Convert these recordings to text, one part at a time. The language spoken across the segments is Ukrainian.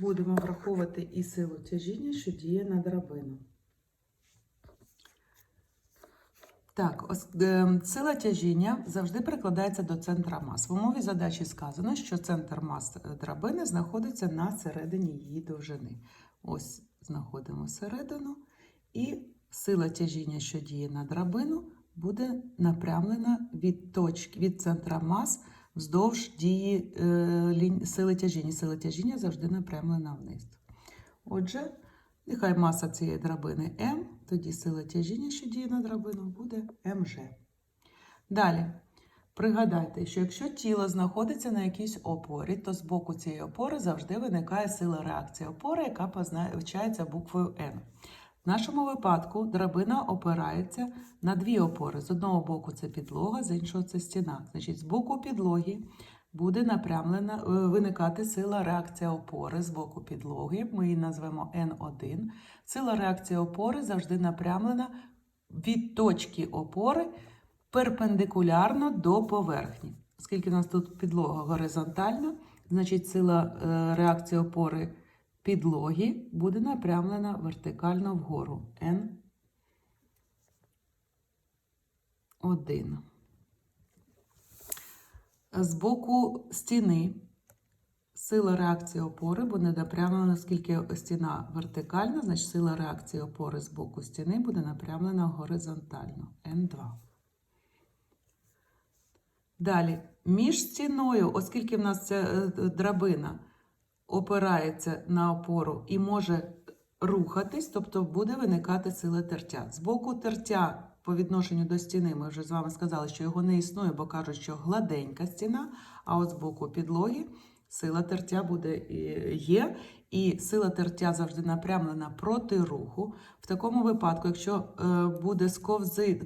будемо враховувати і силу тяжіння, що діє на драбину. Так, е, сила тяжіння завжди прикладається до центра мас. В умові задачі сказано, що центр мас е, драбини знаходиться на середині її довжини. Ось знаходимо середину, і сила тяжіння, що діє на драбину, буде напрямлена від точки від центра мас вздовж дії е, лінь- сили тяжіння. Сила тяжіння завжди напрямлена вниз. Отже, нехай маса цієї драбини М, тоді сила тяжіння, що діє на драбину, буде МЖ. Далі. Пригадайте, що якщо тіло знаходиться на якійсь опорі, то з боку цієї опори завжди виникає сила реакції опори, яка позначається буквою Н. В нашому випадку драбина опирається на дві опори. З одного боку це підлога, з іншого це стіна. Значить, з боку підлоги буде напрямлена е, виникати сила реакція опори з боку підлоги. Ми її назвемо N1. Сила реакції опори завжди напрямлена від точки опори перпендикулярно до поверхні. Оскільки у нас тут підлога горизонтальна, значить сила е, реакції опори підлоги буде напрямлена вертикально вгору. N1. З боку стіни сила реакції опори буде напрямлена, оскільки стіна вертикальна, значить сила реакції опори з боку стіни буде напрямлена горизонтально. N2. Далі, між стіною, оскільки в нас ця е, драбина опирається на опору і може рухатись, тобто буде виникати сила тертя. З боку тертя по відношенню до стіни, ми вже з вами сказали, що його не існує, бо кажуть, що гладенька стіна, а от з боку підлоги сила тертя буде е, є, і сила тертя завжди напрямлена проти руху. В такому випадку, якщо е, буде сковзи,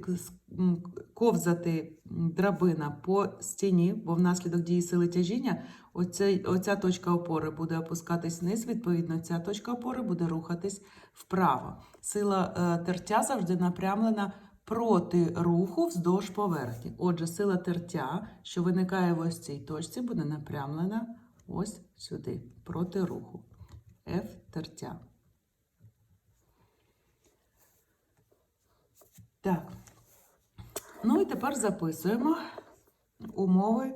ковзати драбина по стіні, бо внаслідок дії сили тяжіння, оця, оця точка опори буде опускатись вниз, відповідно, ця точка опори буде рухатись вправо. Сила е, тертя завжди напрямлена проти руху вздовж поверхні. Отже, сила тертя, що виникає в ось цій точці, буде напрямлена ось сюди, проти руху. F тертя. Так. Ну і тепер записуємо умови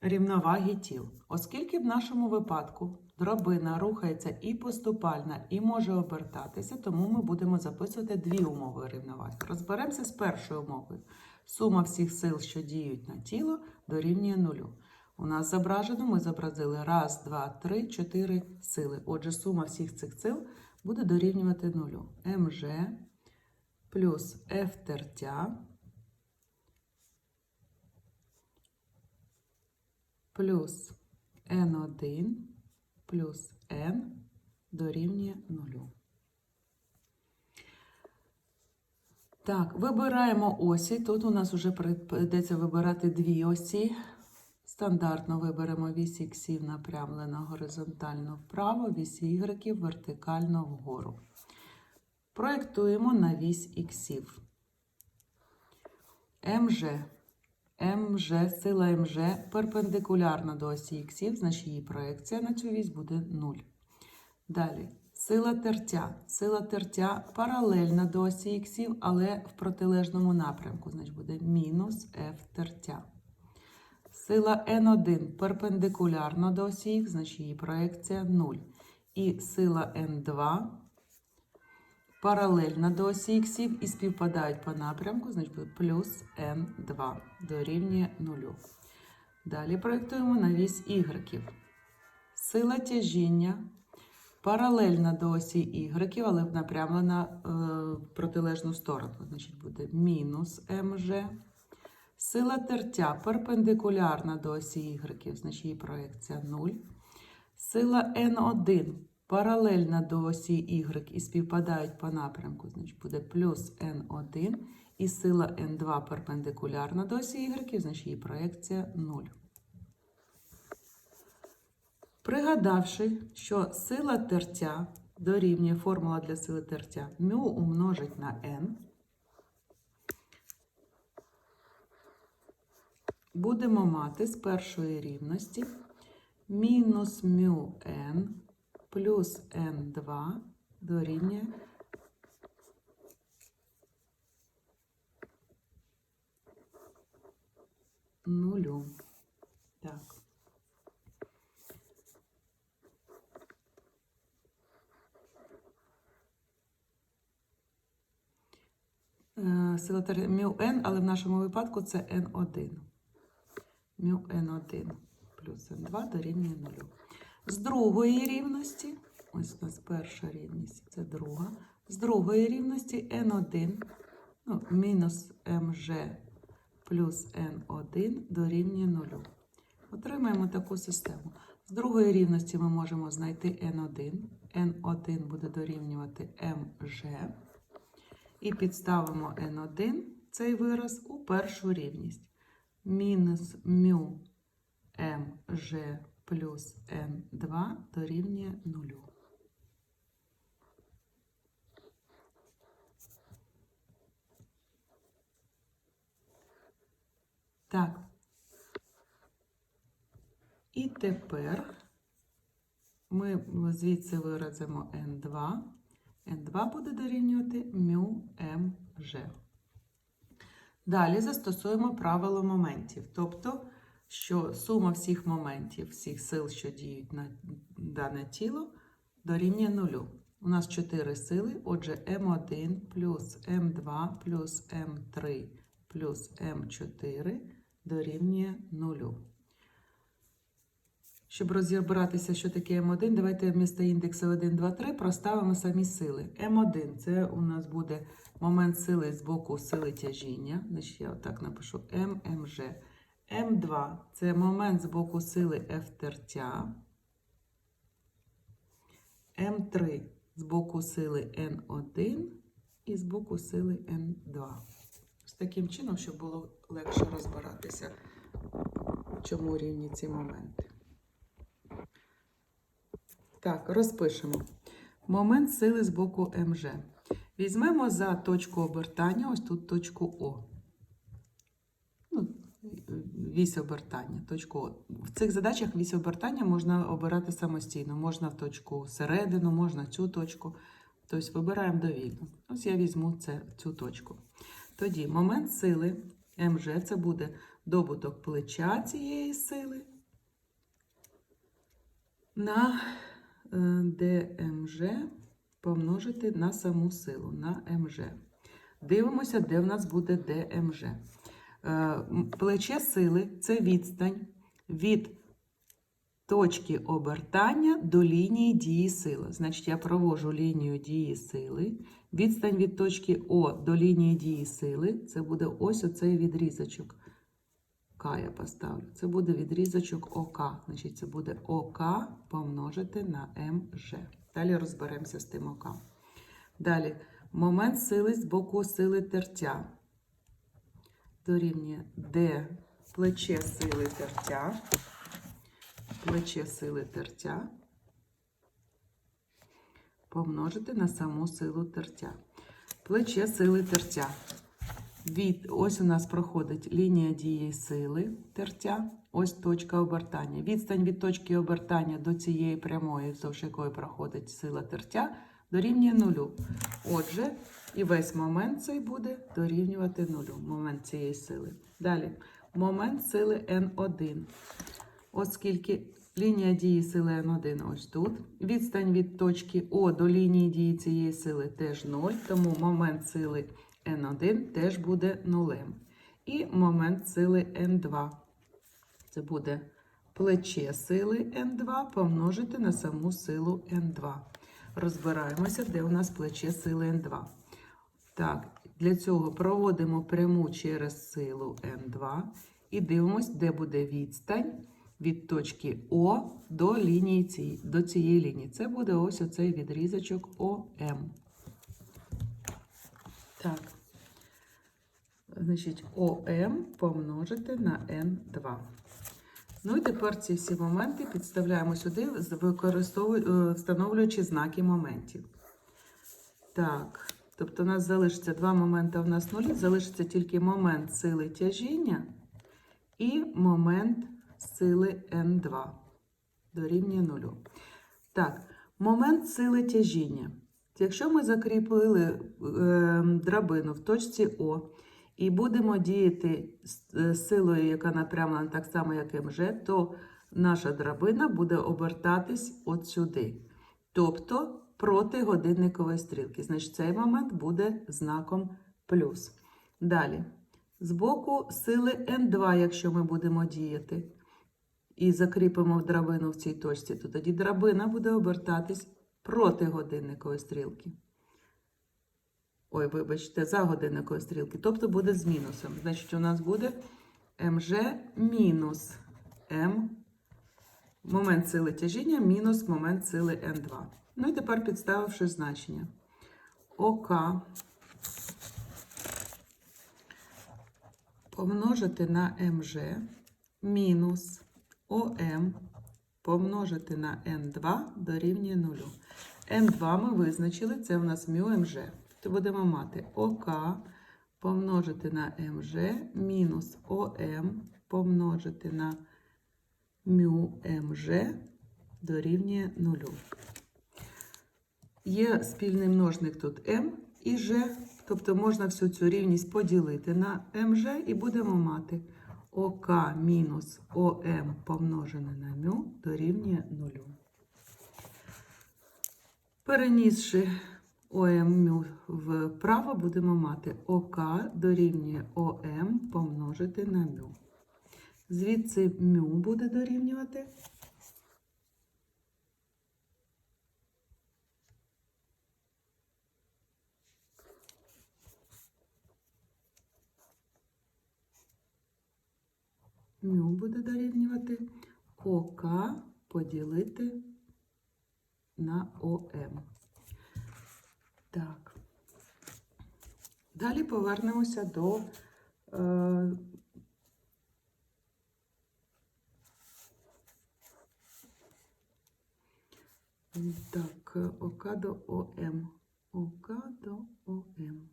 рівноваги тіл. Оскільки в нашому випадку дробина рухається і поступальна, і може обертатися, тому ми будемо записувати дві умови рівноваги. Розберемося з першою умовою. Сума всіх сил, що діють на тіло, дорівнює нулю. У нас зображено, ми зобразили раз, два, три, чотири сили. Отже, сума всіх цих сил буде дорівнювати нулю. МЖ плюс F тертя плюс N1 плюс N дорівнює нулю. Так, вибираємо осі. Тут у нас вже прийдеться вибирати дві осі. Стандартно виберемо вісь іксів напрямлено горизонтально вправо, вісь ігреків вертикально вгору. Проєктуємо на вісь іксів. МЖ. МЖ, сила МЖ перпендикулярна до осі іксів, значить її проекція на цю вісь буде 0. Далі. Сила тертя. Сила тертя паралельна до осі іксів, але в протилежному напрямку. Значить буде мінус F тертя. Сила N1 перпендикулярна до осі Х, значить її проекція 0. І сила N2 паралельна до осі іксів і співпадають по напрямку, значить плюс N2 дорівнює 0. Далі проєктуємо на вісь ігреків. Сила тяжіння паралельна до осі ігреків, але напрямлена е, в протилежну сторону. Значить буде мінус МЖ. Сила тертя перпендикулярна до осі ігреків, значить її проекція 0. Сила N1 паралельна до осі Y і співпадають по напрямку, значить буде плюс N1. І сила N2 перпендикулярна до осі Y, значить її проекція 0. Пригадавши, що сила тертя дорівнює формула для сили тертя μ умножить на n, будемо мати з першої рівності мінус μ n плюс N2 дорівнює нулю. Так. Е, Сила мю n, але в нашому випадку це n1. Мю n1 плюс n2 дорівнює 0. З другої рівності, ось у нас перша рівність, це друга. З другої рівності n1 ну, мінус mg плюс n1 дорівнює 0. Отримаємо таку систему. З другої рівності ми можемо знайти n1. n1 буде дорівнювати mg. І підставимо n1 цей вираз у першу рівність. Мінус мю mg плюс n2 дорівнює 0. Так. І тепер ми звідси виразимо n2. n2 буде дорівнювати μ mg. Далі застосуємо правило моментів, тобто, що сума всіх моментів, всіх сил, що діють на дане тіло, дорівнює нулю. У нас 4 сили, отже, М1 плюс М2 плюс М3 плюс М4 дорівнює нулю. Щоб розібратися, що таке М1, давайте вмісто індексу 1, 2, 3 проставимо самі сили. М1 це у нас буде момент сили з боку сили тяжіння. Значить, я отак напишу ММЖ. М2 це момент з боку сили F тертя. М3 з боку сили N1 і з боку сили N2. З таким чином, щоб було легше розбиратися, чому рівні ці моменти. Так, розпишемо. Момент сили з боку МЖ. Візьмемо за точку обертання, ось тут точку О. Ну, вісь обертання, точку О. В цих задачах вісь обертання можна обирати самостійно. Можна в точку середину, можна цю точку. Тобто вибираємо довільно. Ось я візьму це, цю точку. Тоді момент сили МЖ це буде добуток плеча цієї сили на ДМЖ помножити на саму силу, на МЖ. Дивимося, де в нас буде ДМЖ. Е, Плече сили це відстань від точки обертання до лінії дії сили. Значить, я провожу лінію дії сили. Відстань від точки О до лінії дії сили це буде ось оцей відрізочок. К я поставлю. Це буде відрізочок ОК. Значить, це буде ОК помножити на МЖ. Далі розберемося з тим ОК. Далі, момент сили з боку сили тертя. Дорівнює Д плече сили тертя. Плече сили тертя. Помножити на саму силу тертя. Плече сили тертя. Від, ось у нас проходить лінія дії сили тертя, ось точка обертання. Відстань від точки обертання до цієї прямої, вздовж якої проходить сила тертя, дорівнює нулю. Отже, і весь момент цей буде дорівнювати нулю, момент цієї сили. Далі, момент сили N1. Оскільки лінія дії сили N1 ось тут. Відстань від точки О до лінії дії цієї сили теж 0, тому момент сили N1 теж буде нулем. І момент сили N2. Це буде плече сили N2 помножити на саму силу N2. Розбираємося, де у нас плече сили N2. Так, для цього проводимо пряму через силу N2 і дивимося, де буде відстань від точки О до лінії до цієї лінії. Це буде ось оцей відрізочок ОМ. Так. Значить, ОМ помножити на N2. Ну і тепер ці всі моменти підставляємо сюди, встановлюючи знаки моментів. Так, тобто у нас залишиться два моменти в нас нулі, залишиться тільки момент сили тяжіння і момент сили N2 дорівнює нулю. Так, Момент сили тяжіння. Якщо ми закріпили е, драбину в точці О і будемо діяти е, силою, яка напрямлена так само, як МЖ, то наша драбина буде обертатись от сюди. Тобто проти годинникової стрілки. Значить, цей момент буде знаком плюс. Далі. З боку сили N2, якщо ми будемо діяти, і закріпимо драбину в цій точці, то тоді драбина буде обертатись проти годинникової стрілки. Ой, вибачте, за годинникової стрілки. Тобто буде з мінусом. Значить, у нас буде МЖ мінус М. Момент сили тяжіння мінус момент сили Н2. Ну і тепер підставивши значення. ОК помножити на МЖ мінус ОМ помножити на N2 дорівнює 0. М2 ми визначили, це у нас мю МЖ. То будемо мати ОК помножити на МЖ мінус ОМ ем помножити на мю МЖ дорівнює нулю. Є спільний множник тут М і Ж, тобто можна всю цю рівність поділити на МЖ і будемо мати ОК мінус ОМ ем помножене на μ дорівнює нулю. Перенісши ОМ ем вправо, будемо мати ОК дорівнює ОМ ем помножити на мю. Звідси мю буде дорівнювати. Мю буде дорівнювати ОК поділити на ОМ. Так. Далі повернемося до е, так, ОК до ОМ. ОК до ОМ.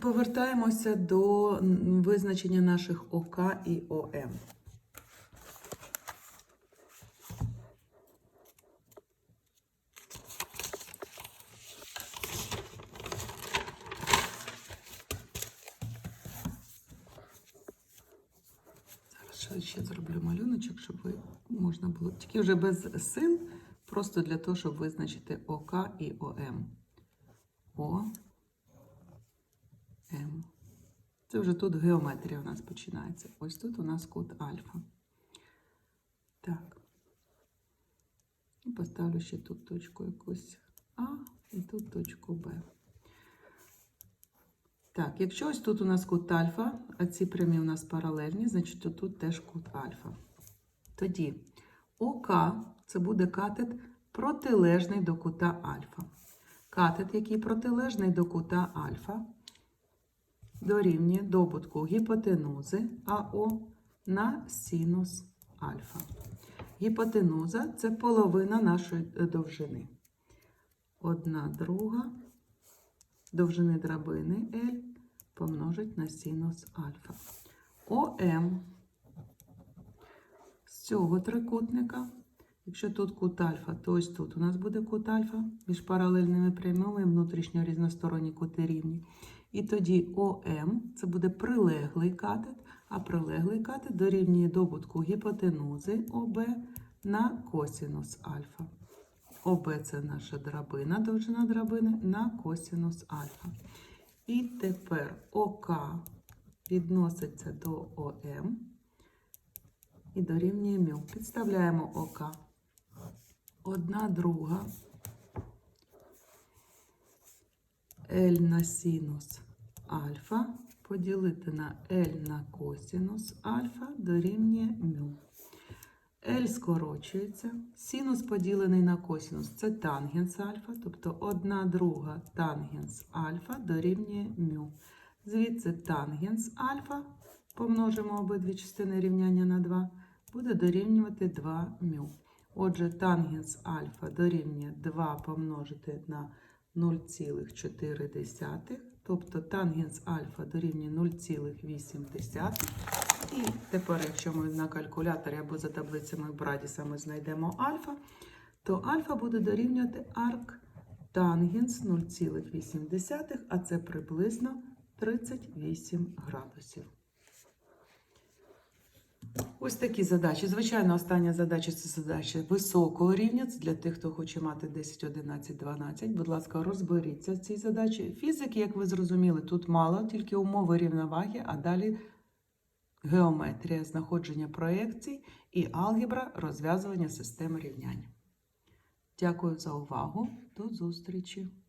Повертаємося до визначення наших ОК і ОМ. Ще- зроблю малюночок, щоб ви можна було. Тільки вже без сил, просто для того, щоб визначити ОК і ОМ. О. М. Це вже тут геометрія у нас починається. Ось тут у нас кут альфа. Так. І поставлю ще тут точку якусь А і тут точку Б. Так, якщо ось тут у нас кут альфа, а ці прямі у нас паралельні, значить тут теж кут альфа. Тоді ОК це буде катет протилежний до кута альфа. Катет, який протилежний до кута альфа, дорівнює добутку гіпотенузи АО на синус альфа. Гіпотенуза це половина нашої е, довжини. Одна друга довжини драбини L помножить на синус альфа. ОМ з цього трикутника, якщо тут кут альфа, то ось тут у нас буде кут альфа між паралельними прямими внутрішньо різносторонні кути рівні. І тоді ОМ це буде прилеглий катет, а прилеглий катет дорівнює добутку гіпотенузи ОБ на косінус альфа. ОБ це наша драбина, довжина драбини на косінус альфа. І тепер ОК відноситься до ОМ і дорівнює μ. Підставляємо ОК. Одна друга L на синус альфа поділити на L на косінус альфа дорівнює μ. L скорочується. Синус поділений на косінус це тангенс альфа, тобто 1 друга тангенс альфа дорівнює μ. Звідси тангенс альфа, помножимо обидві частини рівняння на 2, буде дорівнювати 2 μ. Отже, тангенс альфа дорівнює 2 помножити на 0,4, тобто тангенс альфа дорівнює 0,8. І тепер, якщо ми на калькуляторі або за таблицями Брадіса ми знайдемо альфа, то альфа буде дорівнювати арк тангенс 0,8, а це приблизно 38 градусів. Ось такі задачі. Звичайно, остання задача це задача високого рівня. Це для тих, хто хоче мати 10, 11, 12. Будь ласка, розберіться в цій задачі. Фізики, як ви зрозуміли, тут мало, тільки умови рівноваги, а далі геометрія, знаходження проекцій і алгебра розв'язування системи рівнянь. Дякую за увагу. До зустрічі!